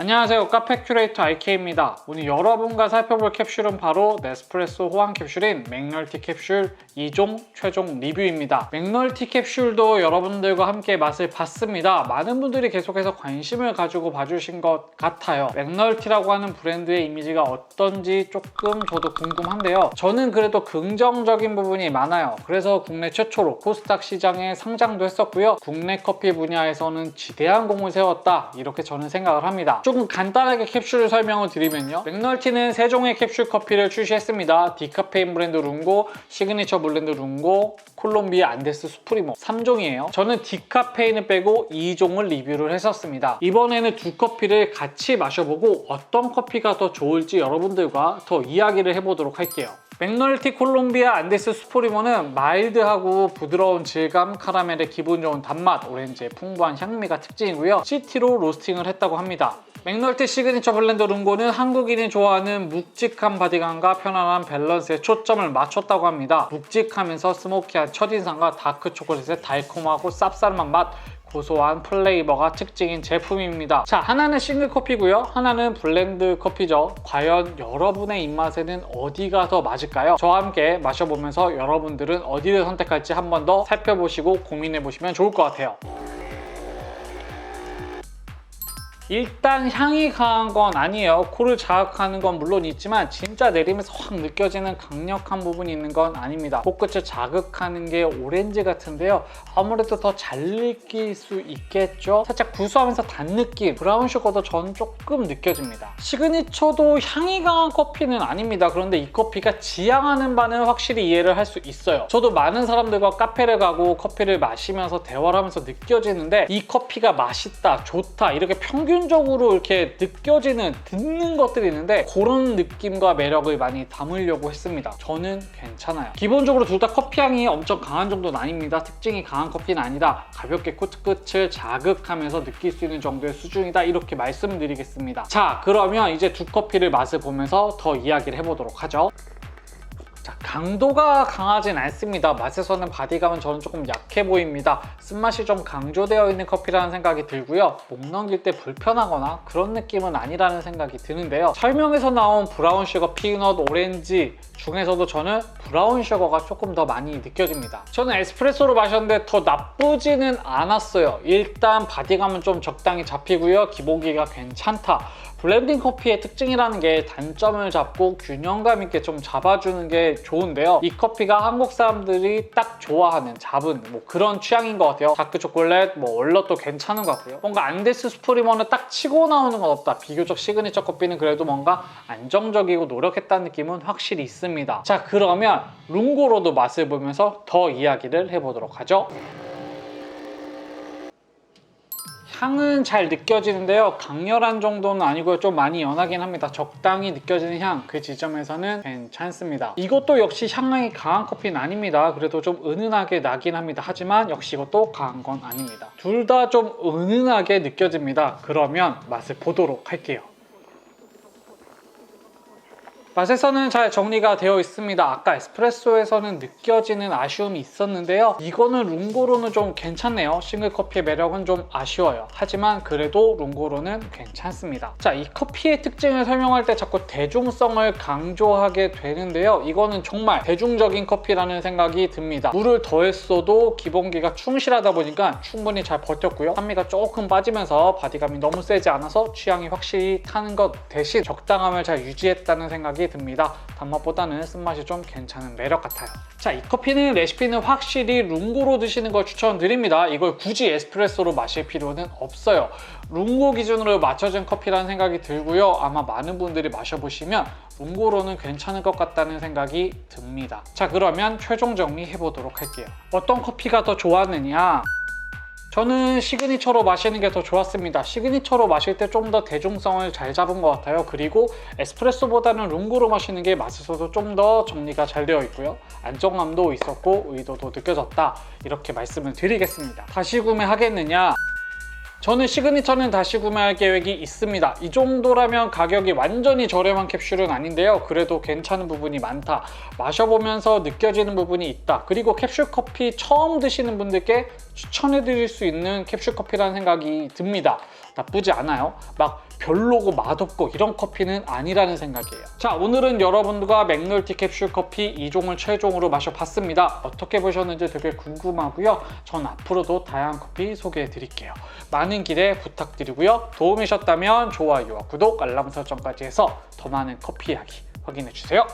안녕하세요. 카페 큐레이터 IK입니다. 오늘 여러분과 살펴볼 캡슐은 바로 네스프레소 호황 캡슐인 맥널티 캡슐 2종 최종 리뷰입니다. 맥널티 캡슐도 여러분들과 함께 맛을 봤습니다. 많은 분들이 계속해서 관심을 가지고 봐주신 것 같아요. 맥널티라고 하는 브랜드의 이미지가 어떤지 조금 저도 궁금한데요. 저는 그래도 긍정적인 부분이 많아요. 그래서 국내 최초로 코스닥 시장에 상장도 했었고요. 국내 커피 분야에서는 지대한 공을 세웠다. 이렇게 저는 생각을 합니다. 조금 간단하게 캡슐 설명을 드리면요. 맥널티는 세 종의 캡슐 커피를 출시했습니다. 디카페인 브랜드 룽고, 시그니처 블렌드 룽고, 콜롬비아 안데스 수프리모 3종이에요. 저는 디카페인을 빼고 2종을 리뷰를 했었습니다. 이번에는 두 커피를 같이 마셔보고 어떤 커피가 더 좋을지 여러분들과 더 이야기를 해보도록 할게요. 맥널티 콜롬비아 안데스 수프리모는 마일드하고 부드러운 질감, 카라멜의 기분 좋은 단맛, 오렌지의 풍부한 향미가 특징이고요. 시티로 로스팅을 했다고 합니다. 맥널티 시그니처 블렌드 룽고는 한국인이 좋아하는 묵직한 바디감과 편안한 밸런스에 초점을 맞췄다고 합니다. 묵직하면서 스모키한 첫인상과 다크 초콜릿의 달콤하고 쌉싸름한 맛, 고소한 플레이버가 특징인 제품입니다. 자, 하나는 싱글 커피고요. 하나는 블렌드 커피죠. 과연 여러분의 입맛에는 어디가 더 맞을까요? 저와 함께 마셔보면서 여러분들은 어디를 선택할지 한 번 더 살펴보시고 고민해 보시면 좋을 것 같아요. 일단 향이 강한 건 아니에요. 코를 자극하는 건 물론 있지만 진짜 내리면서 확 느껴지는 강력한 부분이 있는 건 아닙니다. 코끝을 자극하는 게 오렌지 같은데요. 아무래도 더 잘 느낄 수 있겠죠? 살짝 구수하면서 단 느낌, 브라운 슈거도 전 조금 느껴집니다. 시그니처도 향이 강한 커피는 아닙니다. 그런데 이 커피가 지향하는 바는 확실히 이해를 할 수 있어요. 저도 많은 사람들과 카페를 가고 커피를 마시면서 대화를 하면서 느껴지는데 이 커피가 맛있다, 좋다 이렇게 평균 적으로 이렇게 느껴지는 듣는 것들이 있는데 그런 느낌과 매력을 많이 담으려고 했습니다. 저는 괜찮아요. 기본적으로 둘 다 커피 향이 엄청 강한 정도는 아닙니다. 특징이 강한 커피는 아니다. 가볍게 코끝을 자극하면서 느낄 수 있는 정도의 수준이다. 이렇게 말씀드리겠습니다. 자, 그러면 이제 두 커피를 맛을 보면서 더 이야기를 해보도록 하죠. 자, 강도가 강하진 않습니다. 맛에서는 바디감은 저는 조금 약해 보입니다. 쓴맛이 좀 강조되어 있는 커피라는 생각이 들고요. 목 넘길 때 불편하거나 그런 느낌은 아니라는 생각이 드는데요. 설명에서 나온 브라운 슈거, 피넛, 오렌지 중에서도 저는 브라운 슈거가 조금 더 많이 느껴집니다. 저는 에스프레소로 마셨는데 더 나쁘지는 않았어요. 일단 바디감은 좀 적당히 잡히고요. 기본기가 괜찮다. 블렌딩 커피의 특징이라는 게 단점을 잡고 균형감 있게 좀 잡아주는 게 좋은데요. 이 커피가 한국 사람들이 딱 좋아하는 잡은 뭐 그런 취향인 것 같아요. 다크 초콜릿, 뭐 얼럿도 괜찮은 것 같고요. 뭔가 안데스 스프리머는 딱 치고 나오는 건 없다. 비교적 시그니처 커피는 그래도 뭔가 안정적이고 노력했다는 느낌은 확실히 있습니다. 자 그러면 룽고로도 맛을 보면서 더 이야기를 해보도록 하죠. 향은 잘 느껴지는데요. 강렬한 정도는 아니고요. 좀 많이 연하긴 합니다. 적당히 느껴지는 향, 그 지점에서는 괜찮습니다. 이것도 역시 향이 강한 커피는 아닙니다. 그래도 좀 은은하게 나긴 합니다. 하지만 역시 이것도 강한 건 아닙니다. 둘 다 좀 은은하게 느껴집니다. 그러면 맛을 보도록 할게요. 맛에서는 잘 정리가 되어 있습니다. 아까 에스프레소에서는 느껴지는 아쉬움이 있었는데요. 이거는 룽고로는 좀 괜찮네요. 싱글 커피의 매력은 좀 아쉬워요. 하지만 그래도 룽고로는 괜찮습니다. 자, 이 커피의 특징을 설명할 때 자꾸 대중성을 강조하게 되는데요. 이거는 정말 대중적인 커피라는 생각이 듭니다. 물을 더했어도 기본기가 충실하다 보니까 충분히 잘 버텼고요. 산미가 조금 빠지면서 바디감이 너무 세지 않아서 취향이 확실히 타는 것 대신 적당함을 잘 유지했다는 생각이 듭니다. 단맛보다는 쓴맛이 좀 괜찮은 매력 같아요. 자, 이 커피는 레시피는 확실히 룽고로 드시는 걸 추천드립니다. 이걸 굳이 에스프레소로 마실 필요는 없어요. 룽고 기준으로 맞춰진 커피라는 생각이 들고요. 아마 많은 분들이 마셔보시면 룽고로는 괜찮을 것 같다는 생각이 듭니다. 자, 그러면 최종 정리해 보도록 할게요. 어떤 커피가 더 좋았느냐? 저는 시그니처로 마시는 게 더 좋았습니다. 시그니처로 마실 때 좀 더 대중성을 잘 잡은 것 같아요. 그리고 에스프레소보다는 룽고로 마시는 게 맛에서도 좀더 정리가 잘 되어 있고요. 안정감도 있었고 의도도 느껴졌다. 이렇게 말씀을 드리겠습니다. 다시 구매하겠느냐? 저는 시그니처는 다시 구매할 계획이 있습니다. 이 정도라면 가격이 완전히 저렴한 캡슐은 아닌데요. 그래도 괜찮은 부분이 많다. 마셔보면서 느껴지는 부분이 있다. 그리고 캡슐 커피 처음 드시는 분들께 추천해드릴 수 있는 캡슐 커피라는 생각이 듭니다. 나쁘지 않아요. 막 별로고 맛없고 이런 커피는 아니라는 생각이에요. 자, 오늘은 여러분들과 맥놀티 캡슐 커피 2종을 최종으로 마셔봤습니다. 어떻게 보셨는지 되게 궁금하고요. 전 앞으로도 다양한 커피 소개해 드릴게요. 많은 기대 부탁드리고요. 도움이셨다면 좋아요와 구독, 알람 설정까지 해서 더 많은 커피 이야기 확인해 주세요.